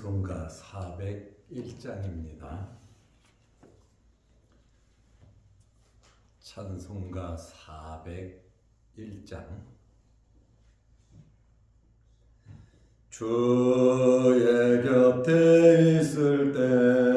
찬송가 401장입니다. 찬송가 401장 주의 곁에 있을 때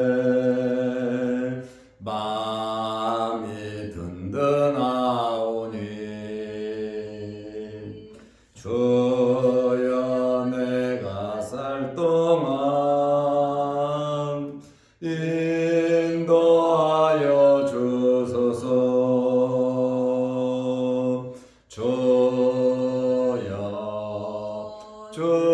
주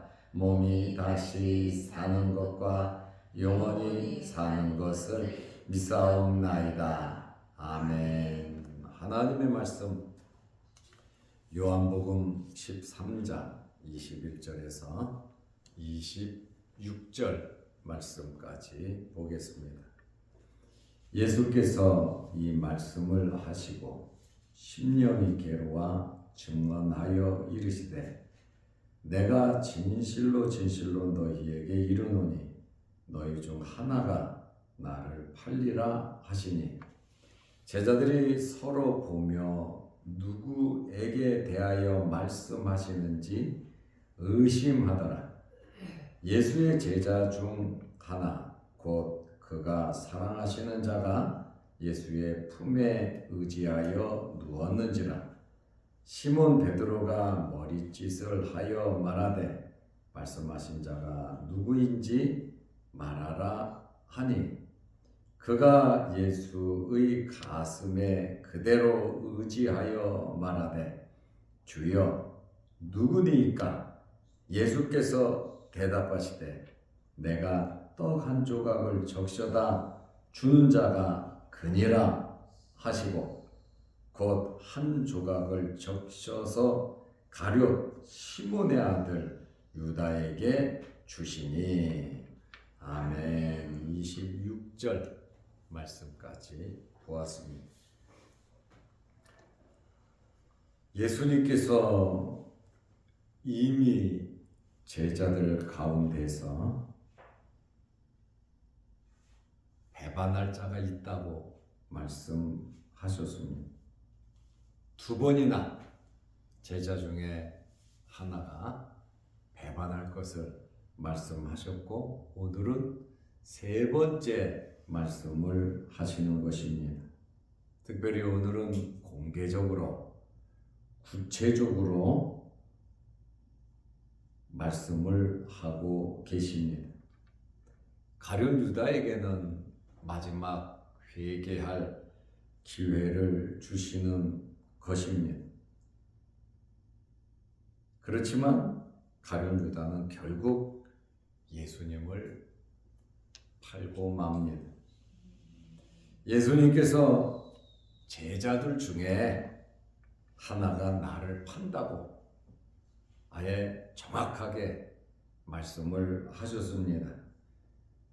몸이 다시 사는 것과 영원히 사는 것을 믿사옵나이다. 아멘. 하나님의 말씀 요한복음 13장 21절에서 26절 말씀까지 보겠습니다. 예수께서 이 말씀을 하시고 심령이 괴로워 증언하여 이르시되 내가 진실로 진실로 너희에게 이르노니 너희 중 하나가 나를 팔리라 하시니 제자들이 서로 보며 누구에게 대하여 말씀하시는지 의심하더라. 예수의 제자 중 하나 곧 그가 사랑하시는 자가 예수의 품에 의지하여 누웠는지라 시몬 베드로가 머리짓을 하여 말하되 말씀하신 자가 누구인지 말하라 하니 그가 예수의 가슴에 그대로 의지하여 말하되 주여 누구니까? 예수께서 대답하시되 내가 떡 한 조각을 적셔다 주는 자가 그니라 하시고 곧 한 조각을 적셔서 가룟 시몬의 아들 유다에게 주시니 아멘 26절 말씀까지 보았습니다. 예수님께서 이미 제자들 가운데서 배반할 자가 있다고 말씀하셨습니다. 두 번이나 제자 중에 하나가 배반할 것을 말씀하셨고 오늘은 세 번째 말씀을 하시는 것입니다. 특별히 오늘은 공개적으로 구체적으로 말씀을 하고 계십니다. 가룟 유다에게는 마지막 회개할 기회를 주시는 것입니다. 그렇지만 가룟 유다는 결국 예수님을 팔고 맙니다. 예수님께서 제자들 중에 하나가 나를 판다고 아예 정확하게 말씀을 하셨습니다.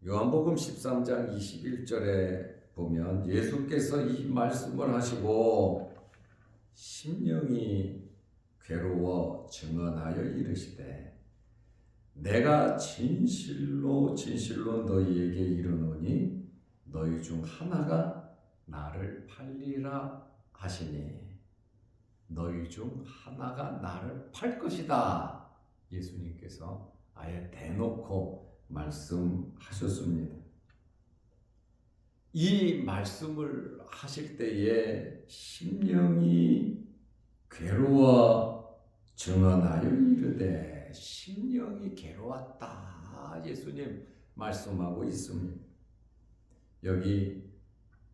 요한복음 13장 21절에 보면 예수께서 이 말씀을 하시고 심령이 괴로워 증언하여 이르시되 내가 진실로 진실로 너희에게 이르노니 너희 중 하나가 나를 팔리라 하시니 너희 중 하나가 나를 팔 것이다. 예수님께서 아예 대놓고 말씀하셨습니다. 이 말씀을 하실 때에 심령이 괴로워 증언하여 이르되 심령이 괴로웠다. 예수님 말씀하고 있습니다. 여기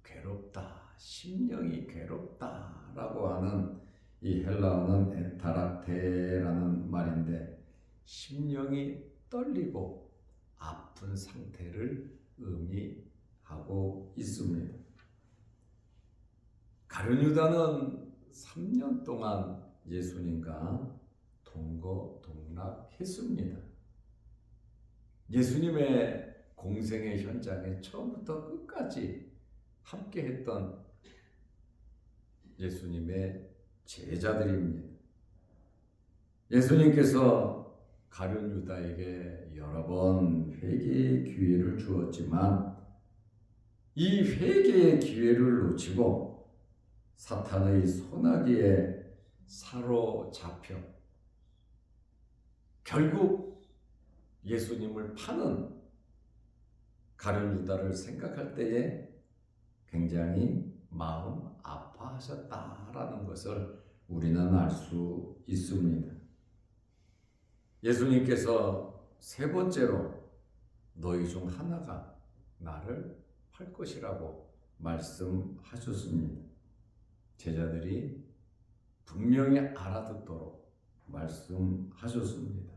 괴롭다, 심령이 괴롭다라고 하는 이 헬라어는 에타라테라는 말인데 심령이 떨리고 아픈 상태를 의미 하고 있습니다. 가룟유다는 3년 동안 예수님과 동거 동락했습니다. 예수님의 공생의 현장에 처음부터 끝까지 함께했던 예수님의 제자들입니다. 예수님께서 가룟 유다에게 여러 번 회개의 기회를 주었지만 이 회개의 기회를 놓치고 사탄의 소나기에 사로잡혀 결국 예수님을 파는 가룟 유다를 생각할 때에 굉장히 마음 아파하셨다라는 것을 우리는 알 수 있습니다. 예수님께서 세 번째로 너희 중 하나가 나를 팔 것이라고 말씀하셨습니다. 제자들이 분명히 알아듣도록 말씀하셨습니다.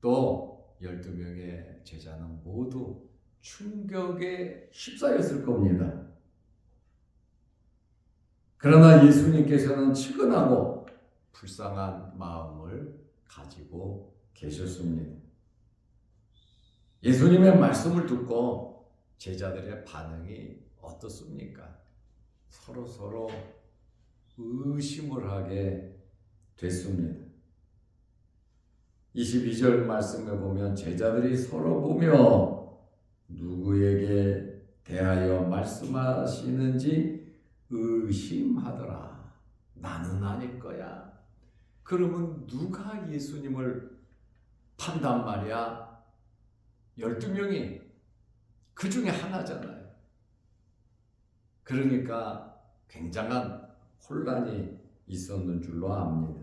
또 12명의 제자는 모두 충격에 휩싸였을 겁니다. 그러나 예수님께서는 측은하고 불쌍한 마음을 가지고 계셨습니다. 예수님의 말씀을 듣고 제자들의 반응이 어떻습니까? 서로 서로 의심을 하게 됐습니다. 22절 말씀에 보면 제자들이 서로 보며 누구에게 대하여 말씀하시는지 의심하더라. 나는 아닐 거야. 그러면 누가 예수님을 판단 말이야? 12명이 그 중에 하나잖아요. 그러니까 굉장한 혼란이 있었는 줄로 압니다.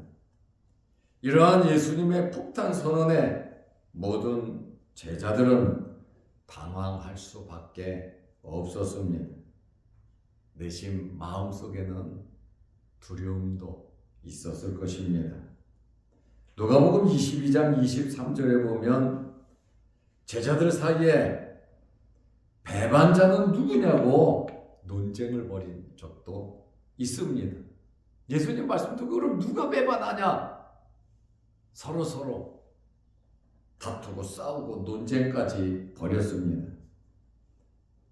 이러한 예수님의 폭탄 선언에 모든 제자들은 당황할 수밖에 없었습니다. 내심 마음속에는 두려움도 있었을 것입니다. 누가복음 22장 23절에 보면 제자들 사이에 배반자는 누구냐고 논쟁을 벌인 적도 있습니다. 예수님 말씀 듣고 그럼 누가 배반하냐? 서로 서로 다투고 싸우고 논쟁까지 벌였습니다.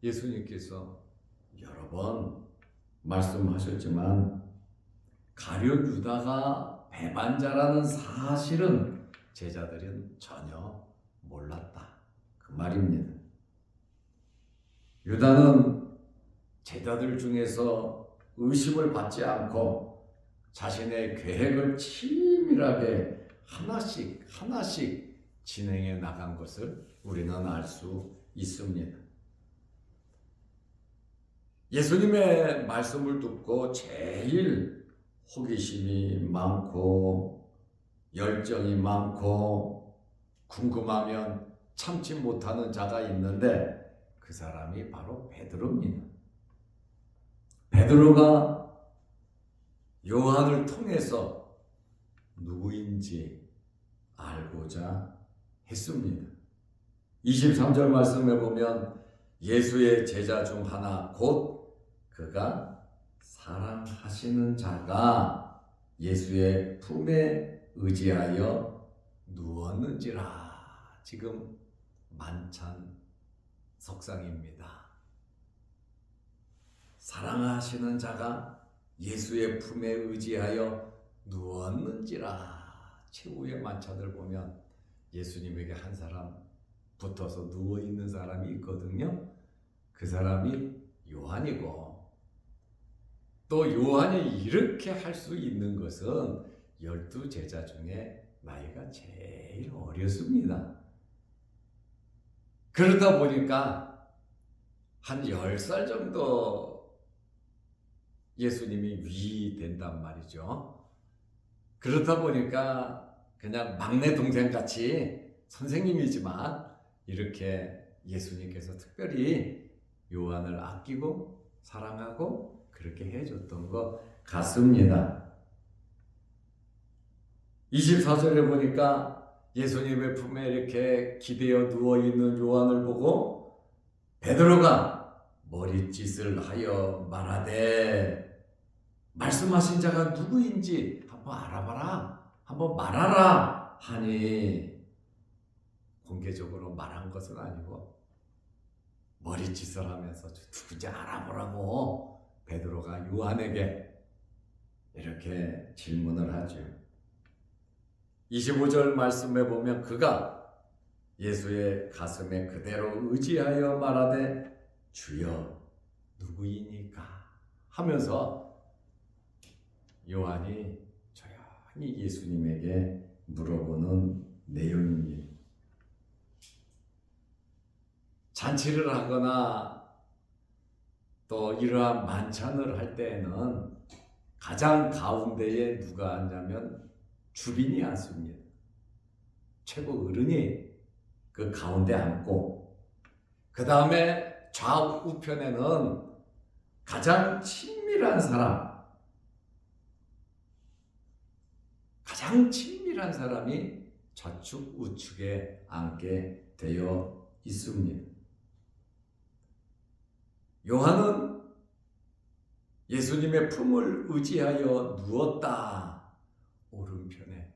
예수님께서 여러 번 말씀하셨지만 가룟 유다가 배반자라는 사실은 제자들은 전혀 몰랐다. 그 말입니다. 유다는 제자들 중에서 의심을 받지 않고 자신의 계획을 치밀하게 하나씩 하나씩 진행해 나간 것을 우리는 알 수 있습니다. 예수님의 말씀을 듣고 제일 호기심이 많고 열정이 많고 궁금하면 참지 못하는 자가 있는데 그 사람이 바로 베드로입니다. 베드로가 요한을 통해서 누구인지 알고자 했습니다. 23절 말씀에 보면 예수의 제자 중 하나 곧 그가 사랑하시는 자가 예수의 품에 의지하여 누웠는지라 지금 만찬 석상입니다. 사랑하시는 자가 예수의 품에 의지하여 누웠는지라 최후의 만찬을 보면 예수님에게 한 사람 붙어서 누워 있는 사람이 있거든요. 그 사람이 요한이고 또 요한이 이렇게 할 수 있는 것은 열두 제자 중에 나이가 제일 어렸습니다. 그러다 보니까 한 10살 정도 예수님이 위 된단 말이죠. 그렇다 보니까 그냥 막내 동생 같이 선생님이지만 이렇게 예수님께서 특별히 요한을 아끼고 사랑하고 그렇게 해줬던 것 같습니다. 24절에 보니까 예수님의 품에 이렇게 기대어 누워 있는 요한을 보고 베드로가 머리짓을 하여 말하되 말씀하신 자가 누구인지 한번 알아봐라 한번 말하라 하니 공개적으로 말한 것은 아니고 머리짓을 하면서 누군지 알아보라고 베드로가 요한에게 이렇게 질문을 하죠. 25절 말씀에 보면 그가 예수의 가슴에 그대로 의지하여 말하되 주여 누구이니까 하면서 요한이 조용히 예수님에게 물어보는 내용입니다. 잔치를 하거나 또 이러한 만찬을 할 때에는 가장 가운데에 누가 앉냐면 주빈이 앉습니다. 최고 어른이 그 가운데 앉고 그 다음에 좌우편에는 가장 친밀한 사람 가장 친밀한 사람이 좌측 우측에 앉게 되어 있습니다. 요한은 예수님의 품을 의지하여 누웠다. 오른편에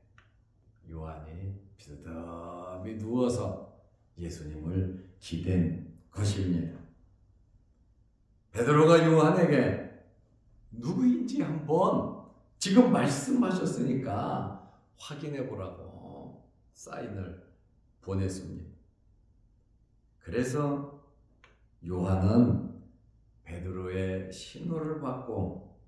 요한이 비스듬히 누워서 예수님을 기댄 것입니다. 베드로가 요한에게 누구인지 한번 지금 말씀하셨으니까 확인해 보라고 사인을 보냈습니다. 그래서 요한은 베드로의 신호를 받고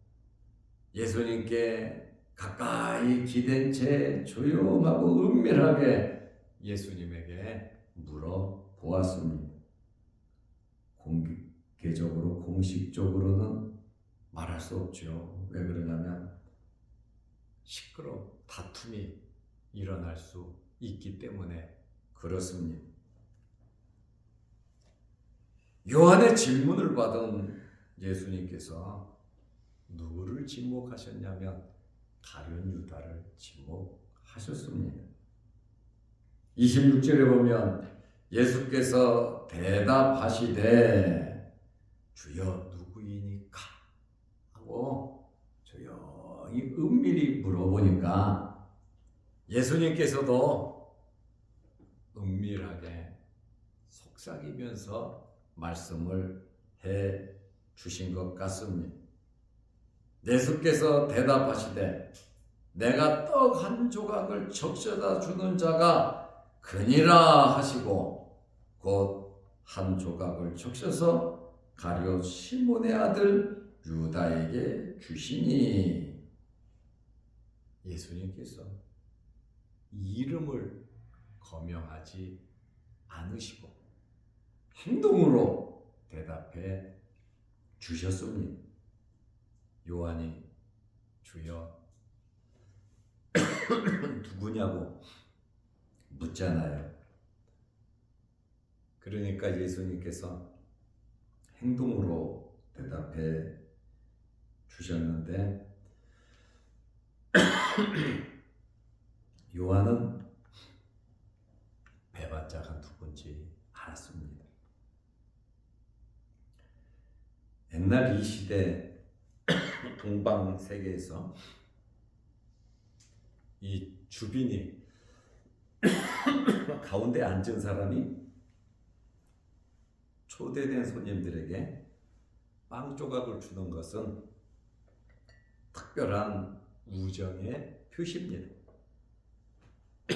예수님께 가까이 기댄 채 조용하고 은밀하게 예수님에게 물어보았습니다. 공개적으로 공식적으로는 말할 수 없죠. 왜 그러냐면 시끄러 다툼이 일어날 수 있기 때문에 그렇습니다. 요한의 질문을 받은 예수님께서 누구를 지목하셨냐면 가룟 유다를 지목하셨습니다. 26절에 보면 예수께서 대답하시되 주여 누구이니까 하고 조용히 은밀히 물어보니까 예수님께서도 은밀하게 속삭이면서 말씀을 해 주신 것 같습니다. 예수께서 대답하시되 내가 떡 한 조각을 적셔다 주는 자가 그니라 하시고 곧 한 조각을 적셔서 가룟 시몬의 아들 유다에게 주시니 예수님께서 이름을 거명하지 않으시고 행동으로 대답해 주셨습니다. 요한이 주여 누구냐고 묻잖아요. 그러니까 예수님께서 행동으로 대답해 주셨는데 요한은 배반자가 누군지 알았습니다. 옛날 이 시대 동방 세계에서 이 주빈이 가운데 앉은 사람이 초대된 손님들에게 빵 조각을 주는 것은 특별한 우정의 표시입니다.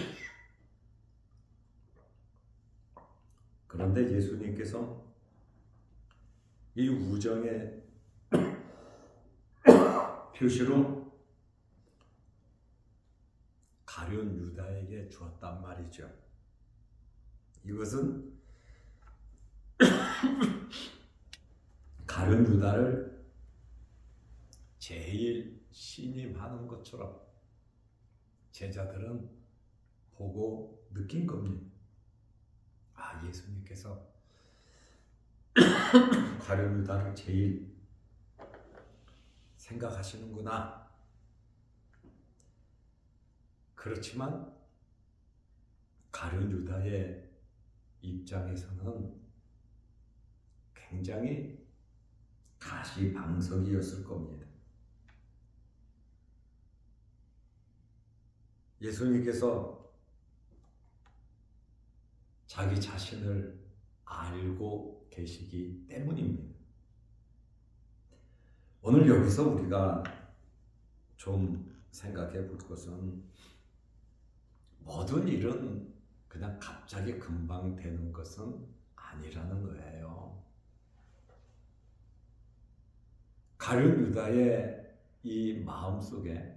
그런데 예수님께서 이 우정의 표시로 가룟 유다에게 주었단 말이죠. 이것은 가룟 유다를 제일 신임하는 것처럼 제자들은 보고 느낀 겁니다. 아, 예수님께서 가룟 유다를 제일 생각하시는구나. 그렇지만 가룟 유다의 입장에서는 굉장히 가시방석이었을 겁니다. 예수님께서 자기 자신을 알고 계시기 때문입니다. 오늘 여기서 우리가 좀 생각해 볼 것은 모든 일은 그냥 갑자기 금방 되는 것은 아니라는 거예요. 가룟 유다의 이 마음 속에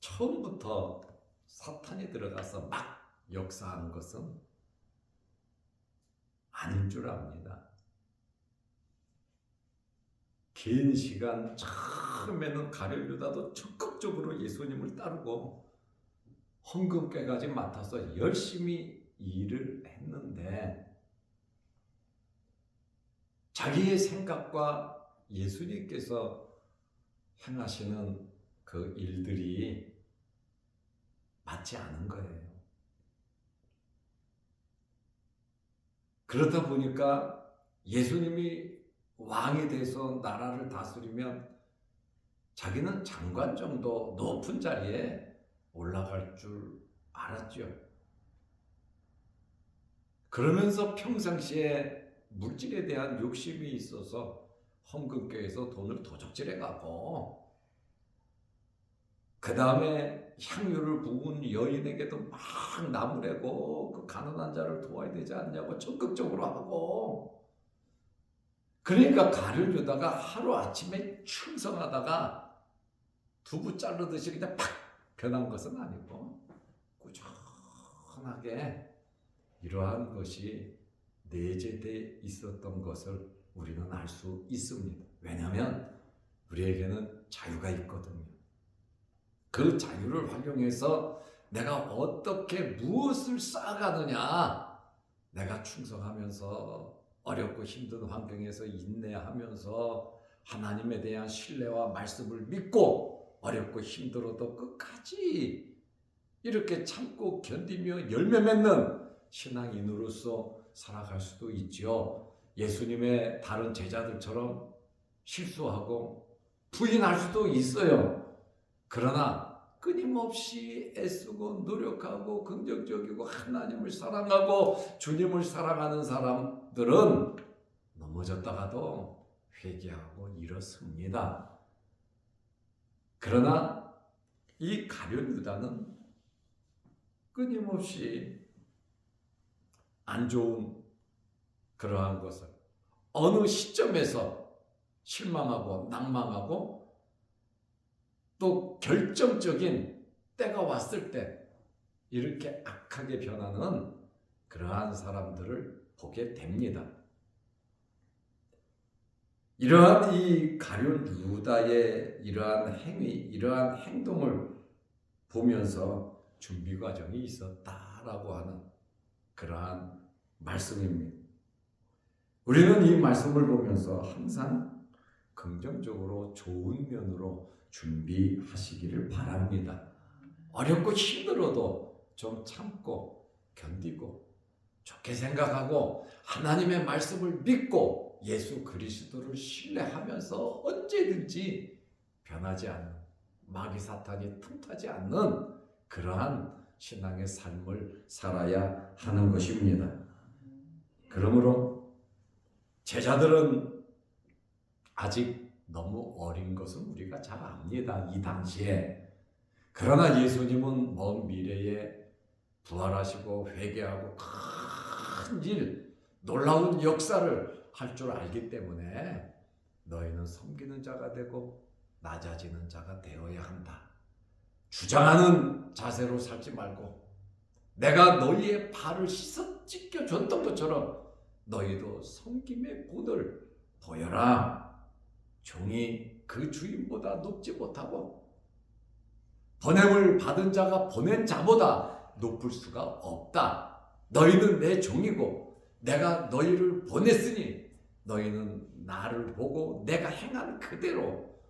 처음부터 사탄이 들어가서 막 역사하는 것은 아닌 줄 압니다. 긴 시간 처음에는 가룟 유다도 적극적으로 예수님을 따르고 헌금깨까지 맡아서 열심히 일을 했는데 자기의 생각과 예수님께서 행하시는 그 일들이 맞지 않은 거예요. 그러다 보니까 예수님이 왕이 돼서 나라를 다스리면 자기는 장관 정도 높은 자리에 올라갈 줄 알았죠. 그러면서 평상시에 물질에 대한 욕심이 있어서 헌금교에서 돈을 도적질해 가고 그 다음에 향유를 부은 여인에게도 막 나무래고 그 가난한 자를 도와야 되지 않냐고 적극적으로 하고 그러니까 가를 주다가 하루 아침에 충성하다가 두부 자르듯이 그냥 팍 변한 것은 아니고 꾸준하게 이러한 것이 내재돼 있었던 것을 우리는 알 수 있습니다. 왜냐하면 우리에게는 자유가 있거든요. 그 자유를 활용해서 내가 어떻게 무엇을 쌓아가느냐, 내가 충성하면서 어렵고 힘든 환경에서 인내하면서 하나님에 대한 신뢰와 말씀을 믿고 어렵고 힘들어도 끝까지 이렇게 참고 견디며 열매 맺는 신앙인으로서 살아갈 수도 있지요. 예수님의 다른 제자들처럼 실수하고 부인할 수도 있어요. 그러나 끊임없이 애쓰고 노력하고 긍정적이고 하나님을 사랑하고 주님을 사랑하는 사람 들은 넘어졌다가도 회개하고 일어섭니다. 그러나 이 가룟 유다는 끊임없이 안 좋은 그러한 것을 어느 시점에서 실망하고 낭망하고 또 결정적인 때가 왔을 때 이렇게 악하게 변하는 그러한 사람들을 보게 됩니다. 이러한 이 가룟 유다의 이러한 행위, 이러한 행동을 보면서 준비 과정이 있었다라고 하는 그러한 말씀입니다. 우리는 이 말씀을 보면서 항상 긍정적으로 좋은 면으로 준비하시기를 바랍니다. 어렵고 힘들어도 좀 참고 견디고 좋게 생각하고 하나님의 말씀을 믿고 예수 그리스도를 신뢰하면서 언제든지 변하지 않는 마귀 사탄이 틈타지 않는 그러한 신앙의 삶을 살아야 하는 것입니다. 그러므로 제자들은 아직 너무 어린 것은 우리가 잘 압니다. 이 당시에. 그러나 예수님은 먼 미래에 부활하시고 회개하고 큰 일, 놀라운 역사를 할 줄 알기 때문에 너희는 섬기는 자가 되고 낮아지는 자가 되어야 한다. 주장하는 자세로 살지 말고 내가 너희의 발을 씻어 찢겨 줬던 것처럼 너희도 섬김의 본을 보여라. 종이 그 주인보다 높지 못하고 번냄을 받은 자가 보낸 자보다 높을 수가 없다. 너희는 내 종이고 내가 너희를 보냈으니 너희는 나를 보고 내가 행한 그대로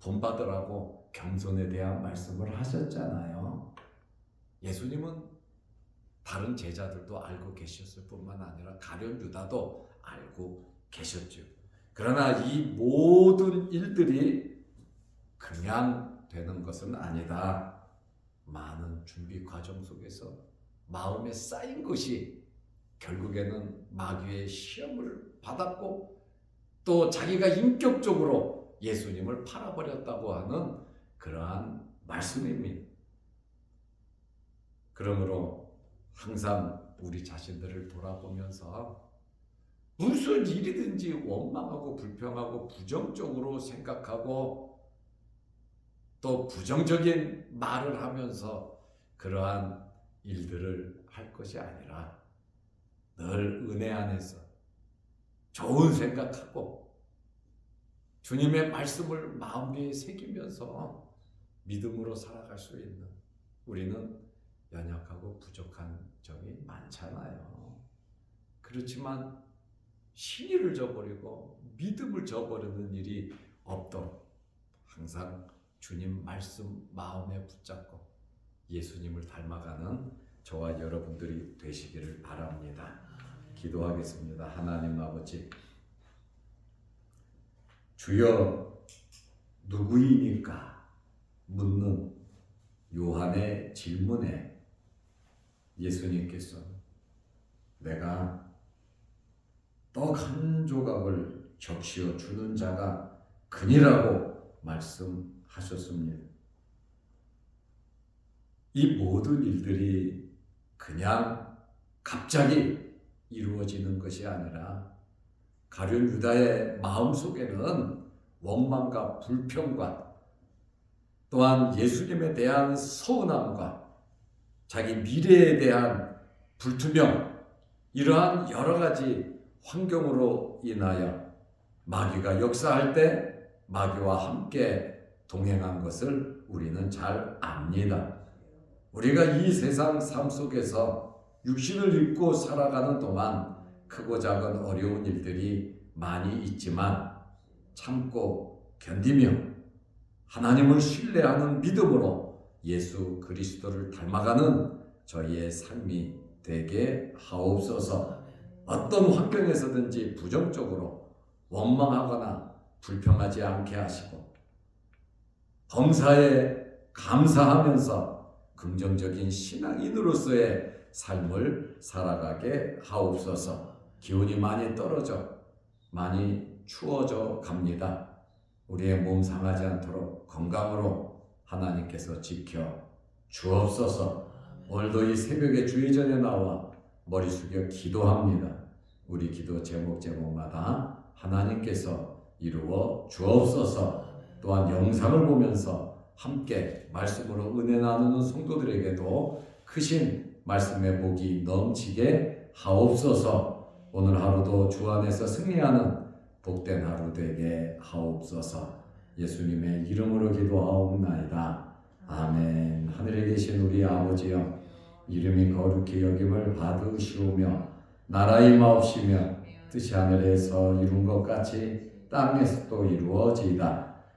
본받으라고 겸손에 대한 말씀을 하셨잖아요. 예수님은 다른 제자들도 알고 계셨을 뿐만 아니라 가룟 유다도 알고 계셨죠. 그러나 이 모든 일들이 그냥 되는 것은 아니다. 많은 준비 과정 속에서 마음에 쌓인 것이 결국에는 마귀의 시험을 받았고 또 자기가 인격적으로 예수님을 팔아버렸다고 하는 그러한 말씀입니다. 그러므로 항상 우리 자신들을 돌아보면서 무슨 일이든지 원망하고 불평하고 부정적으로 생각하고 또 부정적인 말을 하면서 그러한 일들을 할 것이 아니라 늘 은혜 안에서 좋은 생각하고 주님의 말씀을 마음에 새기면서 믿음으로 살아갈 수 있는 우리는 연약하고 부족한 점이 많잖아요. 그렇지만 신의를 저버리고 믿음을 저버리는 일이 없도록 항상 주님 말씀 마음에 붙잡고 예수님을 닮아가는 저와 여러분들이 되시기를 바랍니다. 기도하겠습니다. 하나님 아버지, 주여 누구이니까 묻는 요한의 질문에 예수님께서 내가 떡 한 조각을 적시어 주는 자가 그니라고 말씀하셨습니다. 이 모든 일들이 그냥 갑자기 이루어지는 것이 아니라 가룟 유다의 마음 속에는 원망과 불평과 또한 예수님에 대한 서운함과 자기 미래에 대한 불투명 이러한 여러 가지 환경으로 인하여 마귀가 역사할 때 마귀와 함께 동행한 것을 우리는 잘 압니다. 우리가 이 세상 삶 속에서 육신을 입고 살아가는 동안 크고 작은 어려운 일들이 많이 있지만 참고 견디며 하나님을 신뢰하는 믿음으로 예수 그리스도를 닮아가는 저희의 삶이 되게 하옵소서. 어떤 환경에서든지 부정적으로 원망하거나 불평하지 않게 하시고 범사에 감사하면서 긍정적인 신앙인으로서의 삶을 살아가게 하옵소서. 기온이 많이 떨어져 많이 추워져 갑니다. 우리의 몸 상하지 않도록 건강으로 하나님께서 지켜 주옵소서. 오늘도 이 새벽에 주의 전에 나와 머리 숙여 기도합니다. 우리 기도 제목 제목마다 하나님께서 이루어 주옵소서. 또한 영상을 보면서 함께 말씀으로 은혜 나누는 성도들에게도 크신 말씀의 복이 넘치게 하옵소서. 오늘 하루도 주 안에서 승리하는 복된 하루 되게 하옵소서. 예수님의 이름으로 기도하옵나이다. 아멘. 하늘에 계신 우리 아버지여 이름이 거룩히 여김을 받으시오며 나라의 마옵시며 뜻이 하늘에서 이룬 것 같이 땅에서도 이루어지이다.